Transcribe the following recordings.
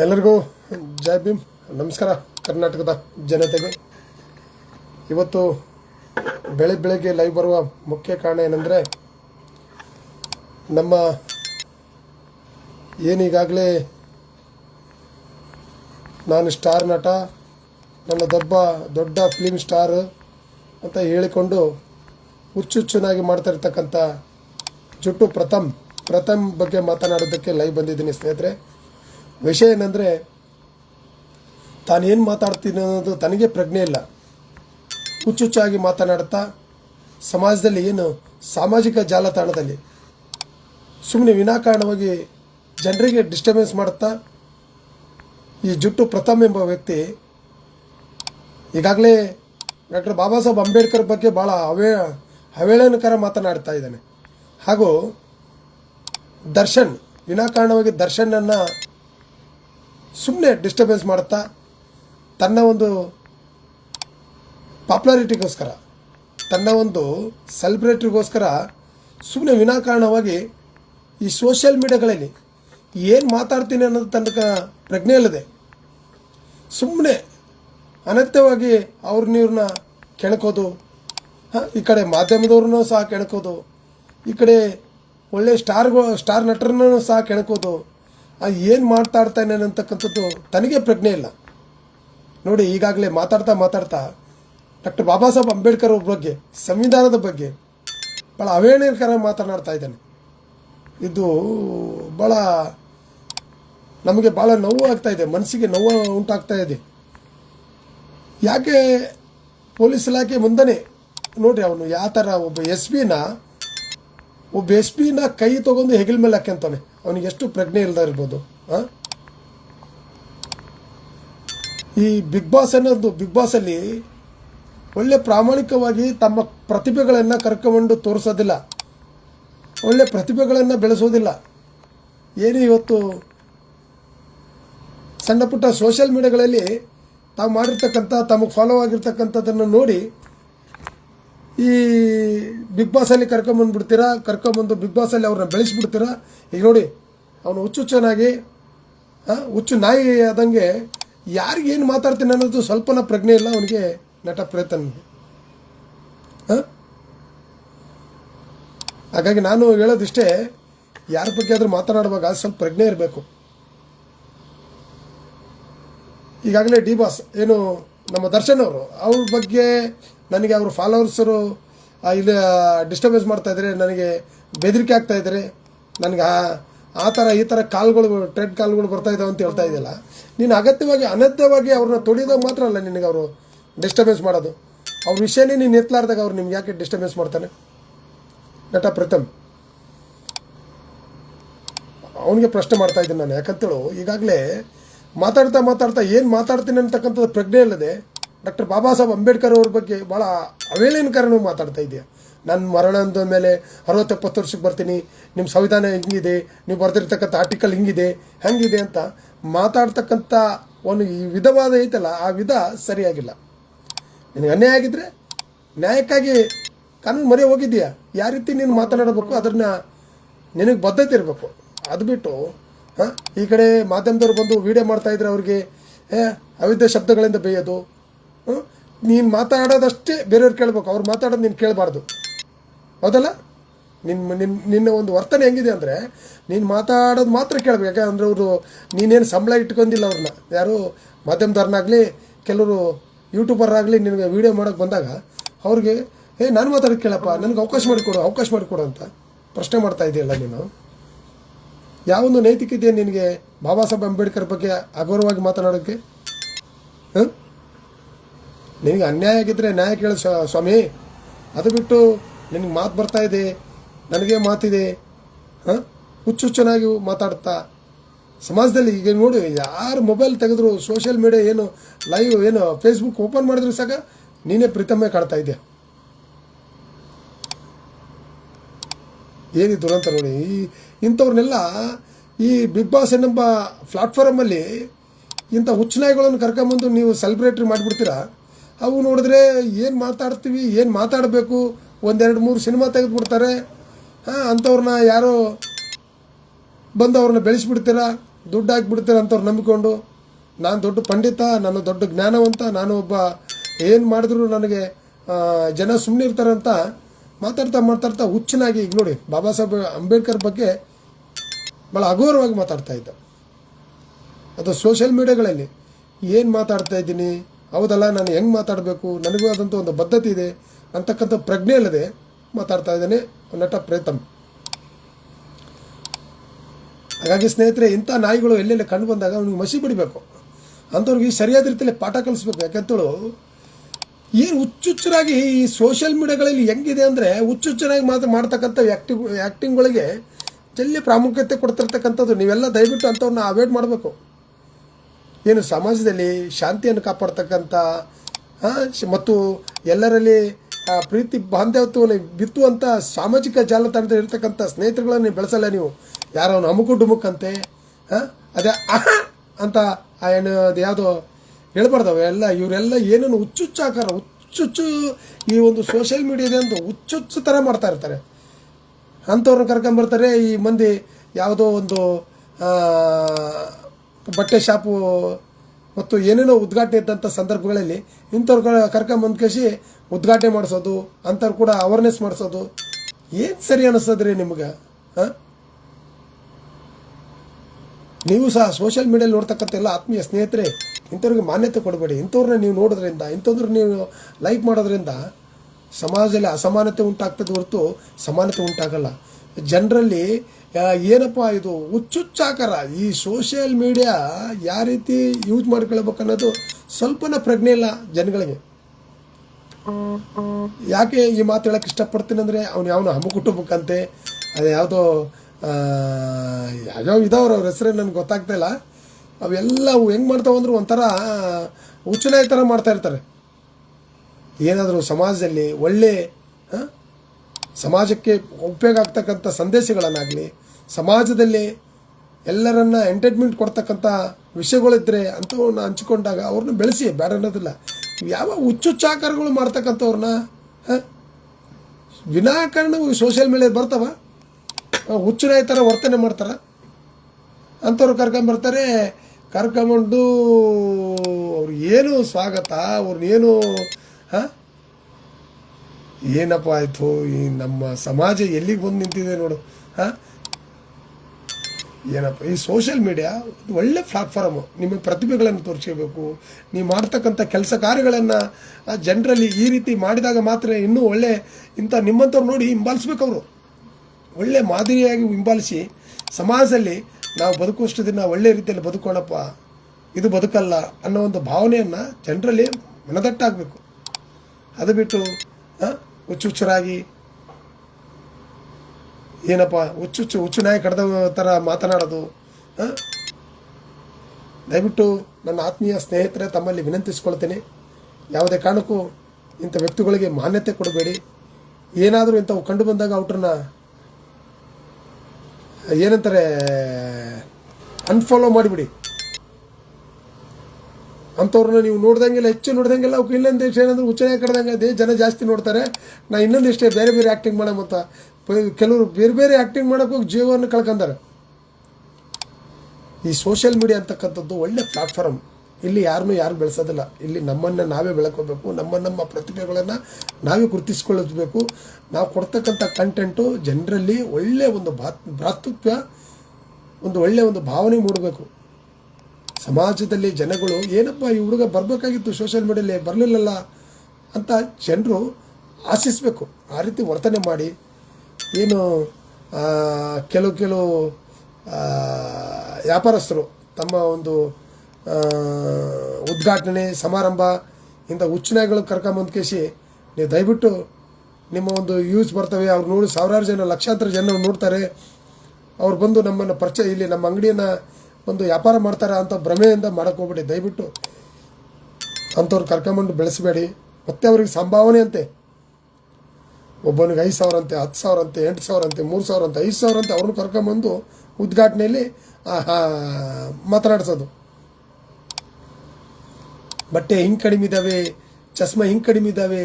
ಎಲ್ಲರಿಗೂ ಜೈ ಭೀಮ್. ನಮಸ್ಕಾರ, ಕರ್ನಾಟಕದ ಜನತೆಗೆ. ಇವತ್ತು ಬೆಳೆ ಬೆಳಗ್ಗೆ ಲೈವ್ ಬರುವ ಮುಖ್ಯ ಕಾರಣ ಏನಂದರೆ, ನಮ್ಮ ಏನೀಗಾಗಲೇ ನಾನು ಸ್ಟಾರ್ ನಟ, ನನ್ನ ದೊಬ್ಬ ದೊಡ್ಡ ಫಿಲಿಮ್ ಸ್ಟಾರ್ ಅಂತ ಹೇಳಿಕೊಂಡು ಹುಚ್ಚುಚ್ಚುನಾಗಿ ಮಾಡ್ತಾ ಇರ್ತಕ್ಕಂಥ ಜುಟ್ಟು ಪ್ರಥಮ್ ಪ್ರಥಮ್ ಬಗ್ಗೆ ಮಾತನಾಡೋದಕ್ಕೆ ಲೈವ್ ಬಂದಿದ್ದೀನಿ ಸ್ನೇಹಿತರೆ. ವಿಷಯ ಏನಂದರೆ, ತಾನೇನು ಮಾತಾಡ್ತೀನಿ ಅನ್ನೋದು ತನಗೆ ಪ್ರಜ್ಞೆ ಇಲ್ಲ. ಹುಚ್ಚುಚ್ಚಾಗಿ ಮಾತನಾಡ್ತಾ, ಸಮಾಜದಲ್ಲಿ ಏನು ಸಾಮಾಜಿಕ ಜಾಲತಾಣದಲ್ಲಿ ಸುಮ್ಮನೆ ವಿನಾಕಾರಣವಾಗಿ ಜನರಿಗೆ ಡಿಸ್ಟರ್ಬೆನ್ಸ್ ಮಾಡುತ್ತಾ, ಈ ಜುಟ್ಟು ಪ್ರಥಮ್ ಎಂಬ ವ್ಯಕ್ತಿ, ಈಗಾಗಲೇ ಡಾಕ್ಟರ್ ಬಾಬಾ ಸಾಹೇಬ್ ಅಂಬೇಡ್ಕರ್ ಬಗ್ಗೆ ಭಾಳ ಅವೇ ಅವೇಳನಕರ ಮಾತನಾಡ್ತಾ ಇದ್ದಾನೆ. ಹಾಗೂ ದರ್ಶನ್, ವಿನಾಕಾರಣವಾಗಿ ದರ್ಶನನ್ನು ಸುಮ್ಮನೆ ಡಿಸ್ಟರ್ಬೆನ್ಸ್ ಮಾಡುತ್ತಾ ತನ್ನ ಒಂದು ಪಾಪ್ಯುಲಾರಿಟಿಗೋಸ್ಕರ ತನ್ನ ಒಂದು ಸೆಲೆಬ್ರಿಟಿಗೋಸ್ಕರ ಸುಮ್ಮನೆ ವಿನಾಕಾರಣವಾಗಿ ಈ ಸೋಷಿಯಲ್ ಮೀಡಿಯಾಗಳಲ್ಲಿ ಏನು ಮಾತಾಡ್ತೀನಿ ಅನ್ನೋದು ತನಕ ಪ್ರಜ್ಞೆ ಇಲ್ಲದೆ ಸುಮ್ಮನೆ ಅನತ್ಯವಾಗಿ ಅವ್ರನ್ನ ಇವ್ರನ್ನ ಕೆಣಕೋದು, ಹಾಂ, ಈ ಕಡೆ ಮಾಧ್ಯಮದವ್ರನ್ನೂ ಸಹ ಕೆಣಕೋದು, ಈ ಕಡೆ ಒಳ್ಳೆ ಸ್ಟಾರ್ಗೋ ಸ್ಟಾರ್ ನಟರನ್ನೂ ಸಹ ಕೆಣಕೋದು ಏನು ಮಾತಾಡ್ತಾನೆ ಅಂತಕ್ಕಂಥದ್ದು ತನಗೆ ಪ್ರಜ್ಞೆ ಇಲ್ಲ. ನೋಡಿ, ಈಗಾಗಲೇ ಮಾತಾಡ್ತಾ ಮಾತಾಡ್ತಾ ಡಾಕ್ಟರ್ ಬಾಬಾ ಸಾಹೇಬ್ ಅಂಬೇಡ್ಕರ್ ಅವ್ರ ಬಗ್ಗೆ, ಸಂವಿಧಾನದ ಬಗ್ಗೆ ಭಾಳ ಅವೇಣಕರ ಮಾತನಾಡ್ತಾ ಇದ್ದಾನೆ. ಇದು ಭಾಳ ನಮಗೆ ಭಾಳ ನೋವು ಆಗ್ತಾ ಇದೆ, ಮನಸ್ಸಿಗೆ ನೋವು ಉಂಟಾಗ್ತಾ ಇದೆ. ಯಾಕೆ ಪೊಲೀಸ್ ಇಲಾಖೆ ಮುಂದನೆ, ನೋಡ್ರಿ ಅವನು ಯಾವ ಥರ ಒಬ್ಬ ಎಸ್ ಪಿನ ಒಬ್ಬ ಎಸ್ ಪಿನ ಕೈ ತೊಗೊಂಡು ಹೆಗಲ ಮೇಲೆ ಹಾಕ್ಯಂತಾನೆ ಅವನಿಗೆ ಎಷ್ಟು ಪ್ರಜ್ಞೆ ಇಲ್ಲದ ಇರ್ಬೋದು ಈ ಬಿಗ್ ಬಾಸ್ ಅನ್ನೋದು, ಬಿಗ್ ಬಾಸಲ್ಲಿ ಒಳ್ಳೆ ಪ್ರಾಮಾಣಿಕವಾಗಿ ತಮ್ಮ ಪ್ರತಿಭೆಗಳನ್ನು ಕರ್ಕೊಂಡು ತೋರಿಸೋದಿಲ್ಲ. ಒಳ್ಳೆ ಪ್ರತಿಭೆಗಳನ್ನು ಬೆಳೆಸೋದಿಲ್ಲ. ಏನು ಇವತ್ತು ಸಣ್ಣ ಪುಟ್ಟ ಸೋಷಿಯಲ್ ಮೀಡಿಯಾಗಳಲ್ಲಿ ತಾವು ಮಾಡಿರ್ತಕ್ಕಂಥ, ತಮಗೆ ಫಾಲೋ ಆಗಿರ್ತಕ್ಕಂಥದ್ದನ್ನು ನೋಡಿ ಈ ಬಿಗ್ ಬಾಸಲ್ಲಿ ಕರ್ಕೊಂಬಂದ್ಬಿಡ್ತೀರಾ ಕರ್ಕೊಂಬಂದು ಬಿಗ್ ಬಾಸಲ್ಲಿ ಅವ್ರನ್ನ ಬೆಳೆಸ್ಬಿಡ್ತೀರಾ? ಈಗ ನೋಡಿ, ಅವನು ಹುಚ್ಚುಚ್ಚನಾಗಿ ಹುಚ್ಚು ನಾಯಿ ಆದಂಗೆ ಯಾರಿಗೇನು ಮಾತಾಡ್ತೀನಿ ಅನ್ನೋದು ಸ್ವಲ್ಪನ ಪ್ರಜ್ಞೆ ಇಲ್ಲ ಅವನಿಗೆ ನಟ ಪ್ರಯತ್ನ ಹಾಗಾಗಿ ನಾನು ಹೇಳೋದಿಷ್ಟೇ, ಯಾರ ಬಗ್ಗೆ ಆದರೂ ಮಾತನಾಡುವಾಗ ಸ್ವಲ್ಪ ಪ್ರಜ್ಞೆ ಇರಬೇಕು. ಈಗಾಗಲೇ ಡಿ ಬಾಸ್ ಏನು ನಮ್ಮ ದರ್ಶನ್ ಅವರು, ಅವ್ರ ಬಗ್ಗೆ ನನಗೆ ಅವರು ಫಾಲೋವರ್ಸರು ಇಲ್ಲಿ ಡಿಸ್ಟರ್ಬೆನ್ಸ್ ಮಾಡ್ತಾ ಇದ್ದಾರೆ ನನಗೆ ಬೆದರಿಕೆ ಆಗ್ತಾ ಇದ್ದಾರೆ ನನಗೆ ಆ- ಥರ ಈ ಥರ ಕಾಲ್ಗಳು ಟ್ರೆಡ್ ಕಾಲ್ಗಳು ಬರ್ತಾ ಇದ್ದಾವೆ ಅಂತ ಹೇಳ್ತಾ ಇದೆಯಲ್ಲ, ನೀನು ಅಗತ್ಯವಾಗಿ, ಅನಗತ್ಯವಾಗಿ ಅವ್ರನ್ನ ತೊಡಿದಾಗ ಮಾತ್ರ ಅಲ್ಲ ನಿನಗೆ ಅವರು ಡಿಸ್ಟರ್ಬೆನ್ಸ್ ಮಾಡೋದು. ಅವ್ರ ವಿಷಯನೇ ನೀನು ಎತ್ತಲಾರ್ದಾಗ ಅವ್ರು ನಿಮ್ಗೆ ಯಾಕೆ ಡಿಸ್ಟರ್ಬೆನ್ಸ್ ಮಾಡ್ತಾನೆ? ನಟ ಪ್ರಥಮ್ ಅವನಿಗೆ ಪ್ರಶ್ನೆ ಮಾಡ್ತಾ ಇದ್ದೀನಿ ನಾನು. ಯಾಕಂತೇಳು, ಈಗಾಗಲೇ ಮಾತಾಡ್ತಾ ಮಾತಾಡ್ತಾ ಏನು ಮಾತಾಡ್ತೀನಿ ಅಂತಕ್ಕಂಥದ್ದು ಪ್ರಜ್ಞೆ ಇಲ್ಲದೆ ಡಾಕ್ಟರ್ ಬಾಬಾ ಸಾಹೇಬ್ ಅಂಬೇಡ್ಕರ್ ಅವ್ರ ಬಗ್ಗೆ ಭಾಳ ಅವೇಳನಕರನೂ ಮಾತಾಡ್ತಾ ಇದೆಯಾ ನನ್ನ ಮರಣ ಅಂದ ಮೇಲೆ ಅರವತ್ತೆಪ್ಪತ್ತು ವರ್ಷಕ್ಕೆ ಬರ್ತೀನಿ. ನಿಮ್ಮ ಸಂವಿಧಾನ ಹೆಂಗಿದೆ? ನೀವು ಬರೆದಿರ್ತಕ್ಕಂಥ ಆರ್ಟಿಕಲ್ ಹಿಂಗಿದೆ? ಹೆಂಗಿದೆ ಅಂತ ಮಾತಾಡ್ತಕ್ಕಂಥ ಒಂದು ಈ ವಿಧವಾದ ಐತಲ್ಲ, ಆ ವಿಧ ಸರಿಯಾಗಿಲ್ಲ. ನಿನಗೆ ಅನ್ಯಾಯ ಆಗಿದ್ರೆ ನ್ಯಾಯಕ್ಕಾಗಿ ಕಾನೂನು ಮೊರೆ ಹೋಗಿದ್ದೀಯಾ. ಯಾವ ರೀತಿ ನೀನು ಮಾತನಾಡಬೇಕು, ಅದನ್ನು ನಿನಗೆ ಬದ್ಧತೆ ಇರಬೇಕು. ಅದು ಬಿಟ್ಟು, ಹಾಂ, ಈ ಕಡೆ ಮಾಧ್ಯಮದವ್ರು ಬಂದು ವೀಡಿಯೋ ಮಾಡ್ತಾ ಇದ್ರೆ ಅವ್ರಿಗೆ ಅವಿದ್ಯ ಶಬ್ದಗಳಿಂದ ಬೇಯೋದು? ನೀನು ಮಾತಾಡೋದಷ್ಟೇ ಬೇರೆಯವ್ರು ಕೇಳಬೇಕು. ಅವ್ರು ಮಾತಾಡೋದು ನೀನು ಕೇಳಬಾರ್ದು. ಹೌದಲ್ಲ? ನಿಮ್ಮ ನಿಮ್ಮ ನಿನ್ನ ಒಂದು ವರ್ತನೆ ಹೆಂಗಿದೆ ಅಂದರೆ ನೀನು ಮಾತಾಡೋದು ಮಾತ್ರ ಕೇಳಬೇಕು. ಯಾಕಂದರೆ ಅವರು ನೀನೇನು ಸಂಬಳ ಇಟ್ಕೊಂಡಿಲ್ಲ ಅವ್ರನ್ನ ಯಾರು ಮಾಧ್ಯಮದವ್ರನ್ನಾಗಲಿ ಕೆಲವರು ಯೂಟ್ಯೂಬರ್ ಆಗಲಿ ನಿನಗೆ ವೀಡಿಯೋ ಮಾಡೋಕ್ಕೆ ಬಂದಾಗ ಅವ್ರಿಗೆ, ಏ, ನಾನು ಮಾತಾಡೋದು ಕೇಳಪ್ಪ. ನನಗೆ ಅವಕಾಶ ಮಾಡಿಕೊಡು ಅವಕಾಶ ಮಾಡಿಕೊಡು ಅಂತ ಪ್ರಶ್ನೆ ಮಾಡ್ತಾ ಇದೆಯಲ್ಲ ನೀನು. ಯಾವೊಂದು ನೈತಿಕತೆ ನಿನಗೆ ಬಾಬಾ ಸಾಹೇಬ್ ಅಂಬೇಡ್ಕರ್ ಬಗ್ಗೆ ಅಗೌರವಾಗಿ ಮಾತನಾಡೋಕ್ಕೆ ಹಾಂ ನಿನಗೆ ಅನ್ಯಾಯ ಆಗಿದ್ದರೆ ನ್ಯಾಯ ಕೇಳ ಸ್ವ- ಸ್ವಾಮಿ. ಅದು ಬಿಟ್ಟು ನಿನಗೆ ಮಾತು ಬರ್ತಾ ಇದೆ, ನನಗೆ ಮಾತಿದೆ, ಹಾಂ? ಹುಚ್ಚುಚ್ಚನಾಗಿ ಮಾತಾಡ್ತಾ. ಸಮಾಜದಲ್ಲಿ ಈಗ ನೋಡಿ, ಯಾರು ಮೊಬೈಲ್ ತೆಗೆದ್ರು ಸೋಷಿಯಲ್ ಮೀಡಿಯಾ ಏನು ಲೈವ್ ಏನು ಫೇಸ್ಬುಕ್ ಓಪನ್ ಮಾಡಿದ್ರು ಸಾಕ ನೀನೇ ಪ್ರೀತಮ್ಮೆ ಕಾಡ್ತಾ ಇದೆಯಾ? ಏನಿ ದುರಂತ ನೋಡಿ, ಈ ಇಂಥವ್ರನ್ನೆಲ್ಲ ಈ ಬಿಗ್ ಬಾಸ್ ಎನ್ನುವ ಪ್ಲಾಟ್ಫಾರ್ಮಲ್ಲಿ ಇಂಥ ಹುಚ್ಚನಾಯಿಗಳನ್ನು ಕರ್ಕೊಂಬಂದು ನೀವು ಸೆಲೆಬ್ರೇಟ್ರಿ ಮಾಡಿಬಿಡ್ತೀರಾ? ಅವು ನೋಡಿದ್ರೆ ಏನು ಮಾತಾಡ್ತೀವಿ, ಏನು ಮಾತಾಡಬೇಕು? ಒಂದೆರಡು ಮೂರು ಸಿನಿಮಾ ತೆಗೆದುಬಿಡ್ತಾರೆ. ಹಾಂ, ಅಂಥವ್ರನ್ನ ಯಾರೋ ಬಂದು ಅವ್ರನ್ನ ಬೆಳೆಸಿಬಿಡ್ತೀರ? ದುಡ್ಡು ಹಾಕಿಬಿಡ್ತೀರ ಅಂತವ್ರು ನಂಬಿಕೊಂಡು. ನಾನು ದೊಡ್ಡ ಪಂಡಿತ, ನಾನು ದೊಡ್ಡ ಜ್ಞಾನವಂತ, ನಾನು ಒಬ್ಬ ಏನು ಮಾಡಿದ್ರು ನನಗೆ ಜನ ಸುಮ್ಮನೆ ಇರ್ತಾರಂತ ಮಾತಾಡ್ತಾ ಮಾತಾಡ್ತಾ ಹುಚ್ಚನಾಗಿ, ಈಗ ನೋಡಿ, ಬಾಬಾ ಸಾಹೇಬ್ ಅಂಬೇಡ್ಕರ್ ಬಗ್ಗೆ ಭಾಳ ಅಗೌರವಾಗಿ ಮಾತಾಡ್ತಾ ಇದ್ದ. ಅದು ಸೋಷಿಯಲ್ ಮೀಡಿಯಾಗಳಲ್ಲಿ ಏನು ಮಾತಾಡ್ತಾ ಇದ್ದೀನಿ? ಹೌದಲ್ಲ, ನಾನು ಹೆಂಗೆ ಮಾತಾಡಬೇಕು? ನನಗೂ ಆದಂಥ ಒಂದು ಬದ್ಧತೆ ಇದೆ. ಅಂತಕ್ಕಂಥ ಪ್ರಜ್ಞೆ ಇಲ್ಲದೆ ಮಾತಾಡ್ತಾ ಇದ್ದೇನೆ. ನಟ ಪ್ರೇತಮ್. ಹಾಗಾಗಿ ಸ್ನೇಹಿತರೆ, ಇಂಥ ನಾಯಿಗಳು ಎಲ್ಲೆಲ್ಲಿ ಕಂಡು ಬಂದಾಗ ಅವ್ನಿಗೆ ಮಸಿ ಬಿಡಬೇಕು. ಅಂಥವ್ರಿಗೆ ಸರಿಯಾದ ರೀತಿಯಲ್ಲಿ ಪಾಠ ಕಲಿಸ್ಬೇಕು. ಯಾಕಂತೇಳು ಏನು ಹುಚ್ಚುಚ್ಚರಾಗಿ ಈ ಸೋಷಿಯಲ್ ಮೀಡಿಯಾಗಳಲ್ಲಿ ಹೆಂಗಿದೆ ಅಂದರೆ ಹುಚ್ಚುಚ್ಚರಾಗಿ ಮಾತ್ರ ಮಾಡ್ತಕ್ಕಂಥ ಆ್ಯಕ್ಟಿವ್ ಆ್ಯಕ್ಟಿಂಗ್ಗಳಿಗೆ ಜಲ್ಲಿ ಪ್ರಾಮುಖ್ಯತೆ ಕೊಡ್ತಿರ್ತಕ್ಕಂಥದ್ದು. ನೀವೆಲ್ಲ ದಯವಿಟ್ಟು ಅಂಥವ್ರನ್ನ ಅವಾಯ್ಡ್ ಮಾಡಬೇಕು. ಏನು ಸಮಾಜದಲ್ಲಿ ಶಾಂತಿಯನ್ನು ಕಾಪಾಡ್ತಕ್ಕಂಥ ಮತ್ತು ಎಲ್ಲರಲ್ಲಿ ಪ್ರೀತಿ ಬಾಂಧವತ್ವವನ್ನು ಬಿತ್ತುವಂಥ ಸಾಮಾಜಿಕ ಜಾಲತಾಣದಲ್ಲಿ ಇರ್ತಕ್ಕಂಥ ಸ್ನೇಹಿತರುಗಳನ್ನು ಬೆಳೆಸಲ್ಲ ನೀವು. ಯಾರೋ ಅಮುಕು ಡುಮುಕಂತೆ ಹಾಂ ಅದೇ ಅಂತ ಏನು ಅದು ಯಾವುದೋ ಹೇಳ್ಬಾರ್ದವ, ಎಲ್ಲ ಇವರೆಲ್ಲ ಏನೇನು ಹುಚ್ಚುಚ್ಚಾಕಾರ ಹುಚ್ಚುಚ್ಚು ಈ ಒಂದು ಸೋಷಿಯಲ್ ಮೀಡಿಯಾದ ಒಂದು ಹುಚ್ಚುಚ್ಚು ಥರ ಮಾಡ್ತಾ ಇರ್ತಾರೆ. ಅಂಥವ್ರನ್ನ ಕರ್ಕೊಂಬರ್ತಾರೆ, ಈ ಮಂದಿ ಯಾವುದೋ ಒಂದು ಬಟ್ಟೆ ಶಾಪು ಮತ್ತು ಏನೇನೋ ಉದ್ಘಾಟನೆ ಇದ್ದಂಥ ಸಂದರ್ಭಗಳಲ್ಲಿ ಇಂಥವ್ರು ಕರ್ಕೊಂಬಂದು ಕೇಸಿ ಉದ್ಘಾಟನೆ ಮಾಡಿಸೋದು, ಅಂಥವ್ರು ಕೂಡ ಅವೇರ್ನೆಸ್ ಮಾಡಿಸೋದು. ಏನು ಸರಿ ಅನ್ನಿಸ್ತದ್ರಿ ನಿಮ್ಗೆ, ಹಾಂ? ನೀವು ಸಹ ಸೋಷಿಯಲ್ ಮೀಡಿಯಲ್ಲಿ ನೋಡ್ತಕ್ಕಂಥ ಎಲ್ಲ ಆತ್ಮೀಯ ಸ್ನೇಹಿತರೆ, ಇಂಥವ್ರಿಗೆ ಮಾನ್ಯತೆ ಕೊಡಬೇಡಿ. ಇಂಥವ್ರನ್ನ ನೀವು ನೋಡೋದ್ರಿಂದ ಇಂಥವ್ರು ನೀವು ಲೈಕ್ ಮಾಡೋದ್ರಿಂದ ಸಮಾಜದಲ್ಲಿ ಅಸಮಾನತೆ ಉಂಟಾಗ್ತದೆ ಹೊರತು ಸಮಾನತೆ ಉಂಟಾಗಲ್ಲ. ಜನರಲ್ಲಿ ಏನಪ್ಪ ಇದು ಹುಚ್ಚುಚ್ಚಾಕಾರ, ಈ ಸೋಷಿಯಲ್ ಮೀಡಿಯಾ ಯಾವ ರೀತಿ ಯೂಸ್ ಮಾಡ್ಕೊಳ್ಬೇಕು ಅನ್ನೋದು ಸ್ವಲ್ಪನ ಪ್ರಜ್ಞೆ ಇಲ್ಲ ಜನಗಳಿಗೆ. ಯಾಕೆ ಈ ಮಾತು ಹೇಳಕ್ಕೆ ಇಷ್ಟಪಡ್ತೀನಿ ಅಂದರೆ ಅವ್ನು ಯಾವನು ಹಮ್ಮ ಕುಟುಂಬಕ್ಕಂತೆ, ಅದು ಯಾವುದೋ ಯಾವ್ಯಾವ ಇದಾವ್ರ ಅವ್ರ ಹೆಸರೇ ನನಗೆ ಗೊತ್ತಾಗ್ತಾ ಇಲ್ಲ. ಅವೆಲ್ಲ ಅವು ಹೆಂಗೆ ಮಾಡ್ತಾವೆ ಅಂದ್ರೆ ಒಂಥರ, ಹುಚ್ಚುನಾಯಿ ಥರ ಮಾಡ್ತಾ ಇರ್ತಾರೆ. ಏನಾದರೂ ಸಮಾಜದಲ್ಲಿ ಒಳ್ಳೆ ಸಮಾಜಕ್ಕೆ ಉಪಯೋಗ ಆಗ್ತಕ್ಕಂಥ ಸಂದೇಶಗಳನ್ನಾಗಲಿ, ಸಮಾಜದಲ್ಲಿ ಎಲ್ಲರನ್ನ ಎಂಟರ್ಟೈನ್ಮೆಂಟ್ ಕೊಡ್ತಕ್ಕಂಥ ವಿಷಯಗಳಿದ್ರೆ ಅಂಥವನ್ನ ಹಂಚಿಕೊಂಡಾಗ ಅವ್ರನ್ನ ಬೆಳೆಸಿ, ಬೇಡ ಅನ್ನೋದಿಲ್ಲ. ಯಾವ ಹುಚ್ಚುಚ್ಚಾಕಾರಗಳು ಮಾಡ್ತಕ್ಕಂಥವ್ರನ್ನ ವಿನಾಕಾರಣ ಸೋಷಿಯಲ್ ಮೀಡಿಯಾ ಬರ್ತಾವ? ಹುಚ್ಚು ಹುಚ್ಚುನಾಯಿ ಥರ ವರ್ತನೆ ಮಾಡ್ತಾರ? ಅಂಥವ್ರು ಕರ್ಕೊಂಬರ್ತಾರೆ ಕರ್ಕೊಂಬಂದು ಅವ್ರು ಏನು ಸ್ವಾಗತ ಅವ್ರನ್ನೇನು ಹಾಂ? ಏನಪ್ಪ ಆಯಿತು? ಈ ನಮ್ಮ ಸಮಾಜ ಎಲ್ಲಿಗೆ ಬಂದು ನಿಂತಿದೆ ನೋಡು, ಹಾಂ? ಏನಪ್ಪ, ಈ ಸೋಷಿಯಲ್ ಮೀಡಿಯಾ ಒಳ್ಳೆ ಪ್ಲಾಟ್ಫಾರ್ಮು ನಿಮ್ಮ ಪ್ರತಿಭೆಗಳನ್ನು ತೋರಿಸಬೇಕು ನೀವು ಮಾಡ್ತಕ್ಕಂಥ ಕೆಲಸ ಕಾರ್ಯಗಳನ್ನು ಜನರಲ್ಲಿ ಈ ರೀತಿ ಮಾಡಿದಾಗ ಮಾತ್ರ ಇನ್ನೂ ಒಳ್ಳೆ ಇಂಥ ನಿಮ್ಮಂಥವ್ರು ನೋಡಿ ಹಿಂಬಾಲಿಸ್ಬೇಕು ಅವರು. ಒಳ್ಳೆ ಮಾದರಿಯಾಗಿ ಹಿಂಬಾಲಿಸಿ ಸಮಾಜದಲ್ಲಿ ನಾವು ಬದುಕುವಷ್ಟು ದಿನ ಒಳ್ಳೆ ರೀತಿಯಲ್ಲಿ ಬದುಕೋಣಪ್ಪ. ಇದು ಬದುಕಲ್ಲ ಅನ್ನೋ ಒಂದು ಭಾವನೆಯನ್ನು ಜನರಲ್ಲಿ ಮನದಟ್ಟಾಗಬೇಕು. ಅದು ಬಿಟ್ಟು ಹುಚ್ಚುಚ್ಚರಾಗಿ ಏನಪ್ಪ, ಹುಚ್ಚುಚ್ಚು, ಹುಚ್ಚು ನಾಯಿ ಕಡ್ದ ಥರ ಮಾತನಾಡೋದು? ದಯವಿಟ್ಟು ನನ್ನ ಆತ್ಮೀಯ ಸ್ನೇಹಿತರೆ ತಮ್ಮಲ್ಲಿ ವಿನಂತಿಸ್ಕೊಳ್ತೇನೆ. ಯಾವುದೇ ಕಾರಣಕ್ಕೂ ಇಂಥ ವ್ಯಕ್ತಿಗಳಿಗೆ ಮಾನ್ಯತೆ ಕೊಡಬೇಡಿ. ಏನಾದರೂ ಇಂಥವು ಕಂಡು ಬಂದಾಗ ಅವ್ರನ್ನ ಏನಂತಾರೆ ಅನ್ಫಾಲೋ ಮಾಡಿಬಿಡಿ. ಅಂಥವ್ರನ್ನ ನೀವು ನೋಡ್ದಂಗೆಲ್ಲ, ಹೆಚ್ಚು ನೋಡ್ದಂಗೆಲ್ಲ ಅವ್ಕೆ ಇನ್ನೊಂದು ದೇಶ ಏನಂದ್ರೆ ಉಚ್ಚನೆ ಕಡ್ದಂಗೆ ಅದೇ ಜನ ಜಾಸ್ತಿ ನೋಡ್ತಾರೆ. ನಾ ಇನ್ನೊಂದು ಇಷ್ಟೇ, ಬೇರೆ ಬೇರೆ ಆ್ಯಕ್ಟಿಂಗ್ ಮತ್ತು. ಕೆಲವರು ಬೇರೆ ಬೇರೆ ಆ್ಯಕ್ಟಿಂಗ್ ಮಾಡೋಕೆ ಹೋಗಿ ಜೀವವನ್ನು ಕಳ್ಕೊಂತಾರೆ ಈ ಸೋಷಿಯಲ್ ಮೀಡಿಯಾ ಅಂತಕ್ಕಂಥದ್ದು ಒಳ್ಳೆ ಪ್ಲಾಟ್ಫಾರ್ಮ್ ಇಲ್ಲಿ ಯಾರನ್ನೂ ಯಾರು ಬೆಳೆಸೋದಿಲ್ಲ. ಇಲ್ಲಿ ನಮ್ಮನ್ನು ನಾವೇ ಬೆಳ್ಕೋಬೇಕು, ನಮ್ಮ ನಮ್ಮ ಪ್ರತಿಭೆಗಳನ್ನು ನಾವೇ ಗುರುತಿಸ್ಕೊಳ್ಳಬೇಕು ನಾವು ಕೊಡ್ತಕ್ಕಂಥ ಕಂಟೆಂಟು ಜನರಲ್ಲಿ ಒಳ್ಳೆಯ ಒಂದು ಭಾತ್, ಭ್ರಾತೃತ್ವ, ಒಂದು ಒಳ್ಳೆಯ ಒಂದು ಭಾವನೆ ಮೂಡಬೇಕು. ಸಮಾಜದಲ್ಲಿ ಜನಗಳು, ಏನಪ್ಪ ಈ ಹುಡುಗ ಬರಬೇಕಾಗಿತ್ತು ಸೋಷಿಯಲ್ ಮೀಡಿಯಲ್ಲಿ ಬರಲಿಲ್ಲಲ್ಲ ಅಂತ ಜನರು ಆಶಿಸಬೇಕು. ಆ ರೀತಿ ವರ್ತನೆ ಮಾಡಿ, ಏನು ಕೆಲವು ಕೆಲವು ವ್ಯಾಪಾರಸ್ಥರು ತಮ್ಮ ಒಂದು ಉದ್ಘಾಟನೆ, ಸಮಾರಂಭ, ಇಂಥ ಹುಚ್ಚನಾಯಿಗಳು ಕರ್ಕೊಂಬಂದು ಕೇಸಿ ನೀವು ದಯವಿಟ್ಟು ನಿಮ್ಮ ಒಂದು ಯೂಸ್ ಬರ್ತವೆ. ಅವ್ರು ನೋಡಿ ಸಾವಿರಾರು ಜನ, ಲಕ್ಷಾಂತರ ಜನ ನೋಡ್ತಾರೆ. ಅವ್ರು ಬಂದು ನಮ್ಮನ್ನು ಪರಿಚಯ, ಇಲ್ಲಿ ನಮ್ಮ ಅಂಗಡಿಯನ್ನು ಒಂದು ವ್ಯಾಪಾರ ಮಾಡ್ತಾರೆ ಅಂತ ಭ್ರಮೆಯಿಂದ ಹೋಗ್ಬೇಡಿ. ದಯವಿಟ್ಟು ಅಂಥವ್ರು ಕರ್ಕೊಂಬಂದು ಬೆಳೆಸಬೇಡಿ. ಮತ್ತೆ ಅವ್ರಿಗೆ ಸಂಭಾವನೆ ಅಂತೆ. ಒಬ್ಬನಿಗೆ ಐದು ಸಾವಿರ ಅಂತೆ ಹತ್ತು ಸಾವಿರ ಅಂತೆ ಎಂಟು ಸಾವಿರ ಅಂತೆ ಮೂರು ಸಾವಿರ ಅಂತೆ ಐದು ಸಾವಿರ ಅಂತೆ ಅವ್ರನ್ನ ಕರ್ಕೊಂಬಂದು ಉದ್ಘಾಟನೆಯಲ್ಲಿ ಮಾತನಾಡ್ಸೋದು. ಬಟ್ಟೆ ಹಿಂಗೆ ಕಡಿಮೆ ಇದ್ದಾವೆ ಚಸ್ಮಾ ಹಿಂಗೆ ಕಡಿಮೆ ಇದ್ದಾವೆ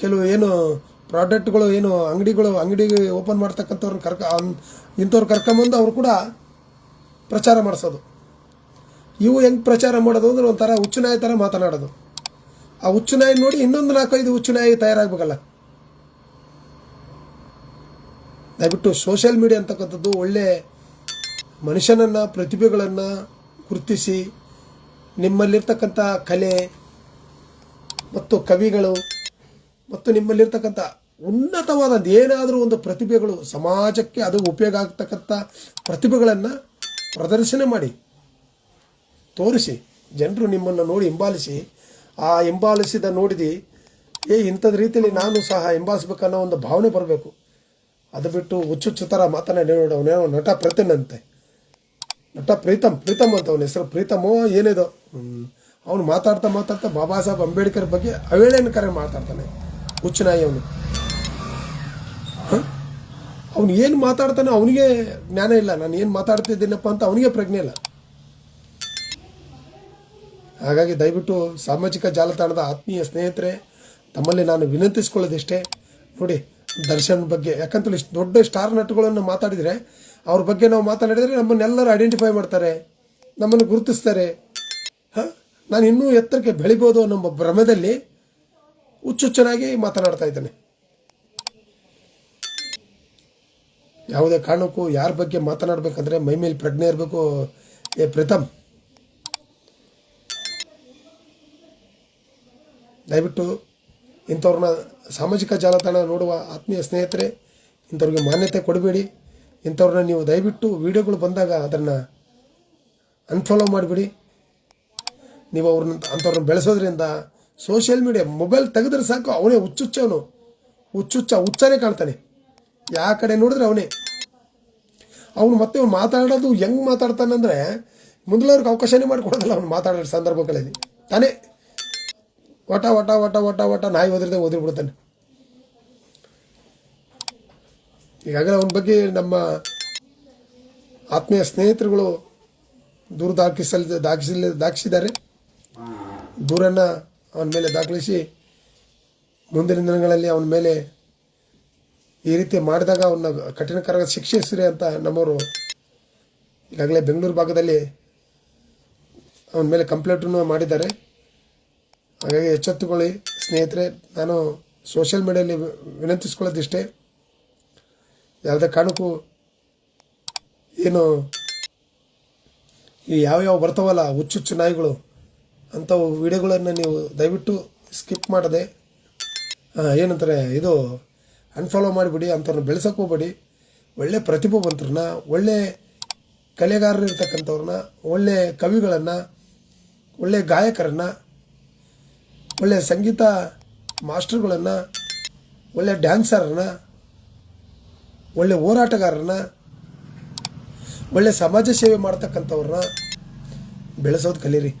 ಕೆಲವು ಏನು ಪ್ರಾಡಕ್ಟ್ಗಳು ಏನು ಅಂಗಡಿಗಳು ಅಂಗಡಿ ಓಪನ್ ಮಾಡ್ತಕ್ಕಂಥವ್ರನ್ನ ಕರ್ಕ ಇಂಥವ್ರು ಕರ್ಕೊಂಬಂದು ಅವರು ಕೂಡ ಪ್ರಚಾರ ಮಾಡಿಸೋದು. ಇವು ಹೆಂಗೆ ಪ್ರಚಾರ ಮಾಡೋದು ಅಂದರೆ ಒಂಥರ ಹುಚ್ಚುನಾಯಿ ಥರ ಮಾತನಾಡೋದು. ಆ ಹುಚ್ಚುನಾಯಿ ನೋಡಿ ಇನ್ನೊಂದು ನಾಲ್ಕೈದು ಹುಚ್ಚುನಾಯಿ ತಯಾರಾಗಬೇಕಲ್ಲ. ದಯವಿಟ್ಟು ಸೋಷಿಯಲ್ ಮೀಡಿಯಾ ಅಂತಕ್ಕಂಥದ್ದು ಒಳ್ಳೆ ಮನುಷ್ಯನನ್ನು, ಪ್ರತಿಭೆಗಳನ್ನು ಗುರುತಿಸಿ, ನಿಮ್ಮಲ್ಲಿರ್ತಕ್ಕಂಥ ಕಲೆ ಮತ್ತು ಕವಿಗಳು ಮತ್ತು ನಿಮ್ಮಲ್ಲಿರ್ತಕ್ಕಂಥ ಉನ್ನತವಾದ ಏನಾದರೂ ಒಂದು ಪ್ರತಿಭೆಗಳು ಸಮಾಜಕ್ಕೆ ಅದು ಉಪಯೋಗ ಆಗ್ತಕ್ಕಂಥ ಪ್ರತಿಭೆಗಳನ್ನು ಪ್ರದರ್ಶನ ಮಾಡಿ. ತೋರಿಸಿ. ಜನರು ನಿಮ್ಮನ್ನು ನೋಡಿ ಹಿಂಬಾಲಿಸಿ. ಆ ಹಿಂಬಾಲಿಸಿದ ನೋಡಿದಿ, ಏ ಇಂಥದ್ದು ರೀತಿಯಲ್ಲಿ ನಾನು ಸಹ ಹಿಂಬಾಲಿಸ್ಬೇಕನ್ನೋ ಒಂದು ಭಾವನೆ ಬರಬೇಕು. ಅದು ಬಿಟ್ಟು ಹುಚ್ಚುಚ್ಚು ಥರ ಮಾತನಾಡಿ ನಟ ಪ್ರತಿನಂತೆ ನಟ ಪ್ರೀತಮ್ ಪ್ರೀತಮ್ ಅಂತ ಅವನ ಹೆಸರು. ಪ್ರೀತಮೋ, ಏನಿದೋ. ಅವನು ಮಾತಾಡ್ತಾ ಮಾತಾಡ್ತಾ ಬಾಬಾ ಸಾಹೇಬ್ ಅಂಬೇಡ್ಕರ್ ಬಗ್ಗೆ ಅವೇಳನಕರ ಮಾತಾಡ್ತಾನೆ. ಹುಚ್ಚುನಾಯಿ ಅವನು. ಅವನು ಏನು ಮಾತಾಡ್ತಾನೆ ಅವನಿಗೆ ಜ್ಞಾನ ಇಲ್ಲ. ನಾನು ಏನು ಮಾತಾಡ್ತಿದ್ದೀನಪ್ಪ ಅಂತ ಅವನಿಗೆ ಪ್ರಜ್ಞೆ ಇಲ್ಲ. ಹಾಗಾಗಿ ದಯವಿಟ್ಟು ಸಾಮಾಜಿಕ ಜಾಲತಾಣದ ಆತ್ಮೀಯ ಸ್ನೇಹಿತರೆ, ತಮ್ಮಲ್ಲಿ ನಾನು ವಿನಂತಿಸ್ಕೊಳ್ಳೋದಿಷ್ಟೇ. ನೋಡಿ, ದರ್ಶನ್ ಬಗ್ಗೆ, ಯಾಕಂತೇಳಿ ಇಷ್ಟು ದೊಡ್ಡ ಸ್ಟಾರ್ ನಟಗಳನ್ನು ಮಾತಾಡಿದರೆ, ಅವ್ರ ಬಗ್ಗೆ ನಾವು ಮಾತಾಡಿದರೆ ನಮ್ಮನ್ನೆಲ್ಲರೂ ಐಡೆಂಟಿಫೈ ಮಾಡ್ತಾರೆ, ನಮ್ಮನ್ನು ಗುರುತಿಸ್ತಾರೆ. ಹಾಂ? ನಾನು ಇನ್ನೂ ಎತ್ತರಕ್ಕೆ ಬೆಳಿಬೋದು ಅನ್ನೋ ಭ್ರಮದಲ್ಲಿ ಹುಚ್ಚುಚ್ಚನಾಗಿ ಮಾತನಾಡ್ತಾ ಇದ್ದಾನೆ. ಯಾವುದೇ ಕಾರಣಕ್ಕೂ ಯಾರ ಬಗ್ಗೆ ಮಾತನಾಡಬೇಕಂದ್ರೆ ಮೈ ಮೇಲೆ ಪ್ರಜ್ಞೆ ಇರಬೇಕು. ಏ, ಪ್ರೀತಮ್. ದಯವಿಟ್ಟು ಇಂಥವ್ರನ್ನ ಸಾಮಾಜಿಕ ಜಾಲತಾಣ ನೋಡುವ ಆತ್ಮೀಯ ಸ್ನೇಹಿತರೆ, ಇಂಥವ್ರಿಗೆ ಮಾನ್ಯತೆ ಕೊಡಬೇಡಿ. ಇಂಥವ್ರನ್ನ ನೀವು ದಯವಿಟ್ಟು ವಿಡಿಯೋಗಳು ಬಂದಾಗ ಅದನ್ನು ಅನ್ಫಾಲೋ ಮಾಡಿಬಿಡಿ. ನೀವು ಅವ್ರನ್ನ, ಅಂಥವ್ರನ್ನ ಬೆಳೆಸೋದ್ರಿಂದ ಸೋಷಿಯಲ್ ಮೀಡಿಯಾ ಮೊಬೈಲ್ ತೆಗೆದ್ರೆ ಸಾಕು, ಅವನೇ ಹುಚ್ಚುಚ್ಚವನು. ಹುಚ್ಚುಚ್ಚ ಹುಚ್ಚನೇ ಕಾಣ್ತಾನೆ. ಯಾವ ಕಡೆ ನೋಡಿದ್ರೆ ಅವನೇ. ಅವನು ಮತ್ತೆ ಅವ್ನು ಮಾತಾಡೋದು ಹೆಂಗೆ ಮಾತಾಡ್ತಾನಂದರೆ ಮುಂದಲವ್ರಿಗೆ ಅವಕಾಶನೇ ಮಾಡಿಕೊಡೋದಿಲ್ಲ ಅವ್ನು ಮಾತಾಡೋ ಸಂದರ್ಭಗಳಲ್ಲಿ. ತಾನೇ. ಒಟ ಒಟ ಒಟ ಒಟ ಒಟ ನಾಯಿ ಓದಿರದೆ ಓದಿರ್ಬಿಡ್ತಾನೆ ಈಗಾಗಲೇ ಅವನ ಬಗ್ಗೆ ನಮ್ಮ ಆತ್ಮೀಯ ಸ್ನೇಹಿತರುಗಳು ದೂರ ದಾಖಲಿಸಲ್ ದಾಖಲಿಸಲಿ ದಾಖಿಸಿದ್ದಾರೆ. ದೂರನ್ನು ಅವನ ಮೇಲೆ ದಾಖಲಿಸಿ ಮುಂದಿನ ದಿನಗಳಲ್ಲಿ ಅವನ ಮೇಲೆ ಈ ರೀತಿ ಮಾಡಿದಾಗ ಅವನ್ನ ಕಠಿಣಕರ ಶಿಕ್ಷಿಸ್ರಿ ಅಂತ ನಮ್ಮವರು ಈಗಾಗಲೇ ಬೆಂಗಳೂರು ಭಾಗದಲ್ಲಿ ಅವನ ಮೇಲೆ ಕಂಪ್ಲೇಂಟನ್ನು ಮಾಡಿದ್ದಾರೆ. ಹಾಗಾಗಿ ಎಚ್ಚೆತ್ತುಕೊಳ್ಳಿ ಸ್ನೇಹಿತರೆ, ನಾನು ಸೋಷಿಯಲ್ ಮೀಡಿಯಲ್ಲಿ ವಿನಂತಿಸ್ಕೊಳ್ಳೋದಿಷ್ಟೇ, ಯಾವುದೇ ಕಾರಣಕ್ಕೂ ಏನು ಈ ಯಾವ್ಯಾವ ಬರ್ತಾವಲ್ಲ ಹುಚ್ಚುಚ್ಚು ನಾಯಿಗಳು ಅಂಥವು ವಿಡಿಯೋಗಳನ್ನು ನೀವು ದಯವಿಟ್ಟು ಸ್ಕಿಪ್ ಮಾಡದೆ ಏನಂತಾರೆ, ಇದು ಅನ್ಫಾಲೋ ಮಾಡಿಬಿಡಿ, ಅಂಥವ್ರನ್ನ ಬೆಳೆಸೋಕೆ ಹೋಗ್ಬೇಡಿ. ಒಳ್ಳೆ ಪ್ರತಿಭಾವಂತರನ್ನ, ಒಳ್ಳೆ ಕಲೆಗಾರರು ಇರ್ತಕ್ಕಂಥವ್ರನ್ನ, ಒಳ್ಳೆ ಕವಿಗಳನ್ನು, ಒಳ್ಳೆ ಗಾಯಕರನ್ನು, ಒಳ್ಳೆ ಸಂಗೀತ ಮಾಸ್ಟರ್ಗಳನ್ನು, ಒಳ್ಳೆ ಡ್ಯಾನ್ಸರನ್ನ, ಒಳ್ಳೆ ಹೋರಾಟಗಾರರನ್ನ, ಒಳ್ಳೆ ಸಮಾಜ ಸೇವೆ ಮಾಡ್ತಕ್ಕಂಥವ್ರನ್ನ ಬೆಳೆಸೋದು ಕಲೀರಿ.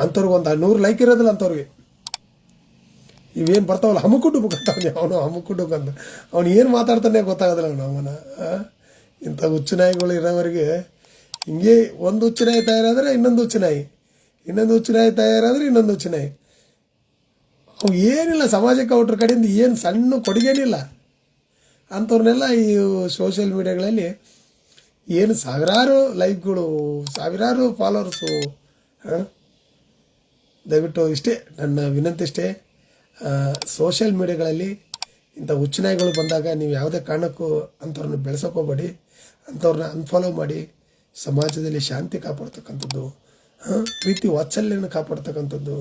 ಅಂಥವ್ರಿಗೆ ಒಂದು ನೂರು ಲೈಕ್ ಇರೋದಿಲ್ಲ ಅಂಥವ್ರಿಗೆ. ಇವೇನು ಬರ್ತಾವಲ್ಲ? ಹಮ್ಮಕುಡ್ಡು ಅಂತಾವನೆ ಅವನು ಹಮ್ಮಕುಡ್ಡು ಅಂತ ಅವ್ನು ಏನು ಮಾತಾಡ್ತಾನೆ ಗೊತ್ತಾಗೋದಿಲ್ಲ ಅವನು ಅವನ? ಇಂಥ ಹುಚ್ಚುನಾಯಿಗಳು ಇರೋವರೆಗೆ ಹಿಂಗೆ ಒಂದು ಹುಚ್ಚುನಾಯಿ ತಯಾರಾದರೆ ಇನ್ನೊಂದು ಹುಚ್ಚುನಾಯಿ ಇನ್ನೊಂದು ಹುಚ್ಚುನಾಯಿ ತಯಾರಾದರೆ ಇನ್ನೊಂದು ಹುಚ್ಚುನಾಯಿ ಅವು ಏನಿಲ್ಲ, ಸಮಾಜಕ್ಕೆ ಅವ್ರ ಕಡೆಯಿಂದ ಏನು ಸಣ್ಣ ಕೊಡುಗೆನಿಲ್ಲ. ಅಂಥವ್ರನ್ನೆಲ್ಲ ಈ ಸೋಷಿಯಲ್ ಮೀಡಿಯಾಗಳಲ್ಲಿ ಏನು ಸಾವಿರಾರು ಲೈಕ್ಗಳು, ಸಾವಿರಾರು ಫಾಲೋವರ್ಸು ದಯವಿಟ್ಟು ಇಷ್ಟೇ, ನನ್ನ ವಿನಂತಿ ಇಷ್ಟೇ. ಸೋಷಿಯಲ್ ಮೀಡಿಯಾಗಳಲ್ಲಿ ಇಂಥ ಹುಚ್ಚುನಾಯಿಗಳು ಬಂದಾಗ ನೀವು ಯಾವುದೇ ಕಾರಣಕ್ಕೂ ಅಂಥವ್ರನ್ನ ಬೆಳೆಸೋಕೆ ಹೋಗ್ಬೇಡಿ, ಅಂಥವ್ರನ್ನ ಅನ್ಫಾಲೋ ಮಾಡಿ ಸಮಾಜದಲ್ಲಿ ಶಾಂತಿ ಕಾಪಾಡ್ತಕ್ಕಂಥದ್ದು ಪ್ರೀತಿ ವಾತ್ಸಲ್ಯನ ಕಾಪಾಡ್ತಕ್ಕಂಥದ್ದು,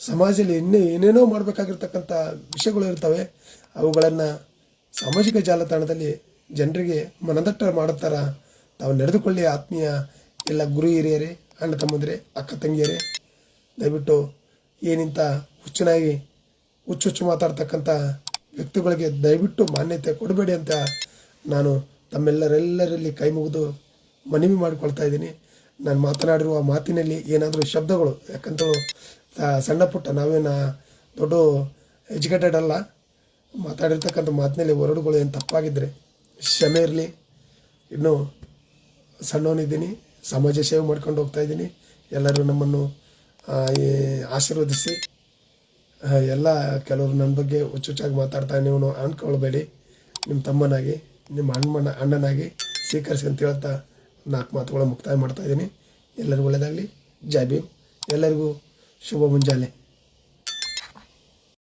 ಸಮಾಜದಲ್ಲಿ ಇನ್ನೂ ಏನೇನೋ ಮಾಡಬೇಕಾಗಿರ್ತಕ್ಕಂಥ ವಿಷಯಗಳು ಇರ್ತವೆ, ಅವುಗಳನ್ನು ಸಾಮಾಜಿಕ ಜಾಲತಾಣದಲ್ಲಿ ಜನರಿಗೆ ಮನದಟ್ಟ ಮಾಡುತ್ತಾರ ತಾವು ನಡೆದುಕೊಳ್ಳಿ ಆತ್ಮೀಯ ಎಲ್ಲ ಗುರು ಹಿರಿಯರೇ, ಅಣ್ಣ ತಮ್ಮಂದಿರೇ, ಅಕ್ಕ ತಂಗಿಯರೇ, ದಯವಿಟ್ಟು ಏನಿಂತ ಹುಚ್ಚುನಾಗಿ ಹುಚ್ಚು ಹುಚ್ಚು ಮಾತಾಡ್ತಕ್ಕಂಥ ವ್ಯಕ್ತಿಗಳಿಗೆ ದಯವಿಟ್ಟು ಮಾನ್ಯತೆ ಕೊಡಬೇಡಿ ಅಂತ ನಾನು ತಮ್ಮೆಲ್ಲರೆಲ್ಲರಲ್ಲಿ ಕೈ ಮುಗಿದು ಮನವಿ ಮಾಡಿಕೊಳ್ತಾ ಇದ್ದೀನಿ. ನಾನು ಮಾತನಾಡಿರುವ ಮಾತಿನಲ್ಲಿ ಏನಾದರೂ ಶಬ್ದಗಳು, ಯಾಕಂತ ಸಣ್ಣ ಪುಟ್ಟ ನಾವೇನು ದೊಡ್ಡ ಎಜುಕೇಟೆಡ್ ಅಲ್ಲ, ಮಾತಾಡಿರ್ತಕ್ಕಂಥ ಮಾತಿನಲ್ಲಿ ಹೊರಡುಗಳು ಏನು ತಪ್ಪಾಗಿದ್ದರೆ ಕ್ಷಮೆ ಇರಲಿ. ಇನ್ನೂ ಸಣ್ಣವನಿದ್ದೀನಿ, ಸಮಾಜ ಸೇವೆ ಮಾಡ್ಕೊಂಡು ಹೋಗ್ತಾ ಇದ್ದೀನಿ. ಎಲ್ಲರೂ ನಮ್ಮನ್ನು ಆಶೀರ್ವದಿಸಿ. ಎಲ್ಲ ಕೆಲವರು ನನ್ನ ಬಗ್ಗೆ ಹುಚ್ಚುಚ್ಚಾಗಿ ಮಾತಾಡ್ತಾ ನೀವು ಅಂದ್ಕೊಳ್ಬೇಡಿ ನಿಮ್ಮ ತಮ್ಮನಾಗಿ ನಿಮ್ಮ ಅಣ್ಣನ, ಅಣ್ಣನಾಗಿ ಸ್ವೀಕರಿಸಿ ಅಂತ ಹೇಳ್ತಾ ನಾಲ್ಕು ಮಾತುಗಳ ಮುಕ್ತಾಯ ಮಾಡ್ತಾ ಇದ್ದೀನಿ. ಎಲ್ಲರಿಗೂ ಒಳ್ಳೆಯದಾಗಲಿ ಜೈ ಭೀಮ್. ಎಲ್ಲರಿಗೂ ಶುಭ ಮುಂಜಾನೆ.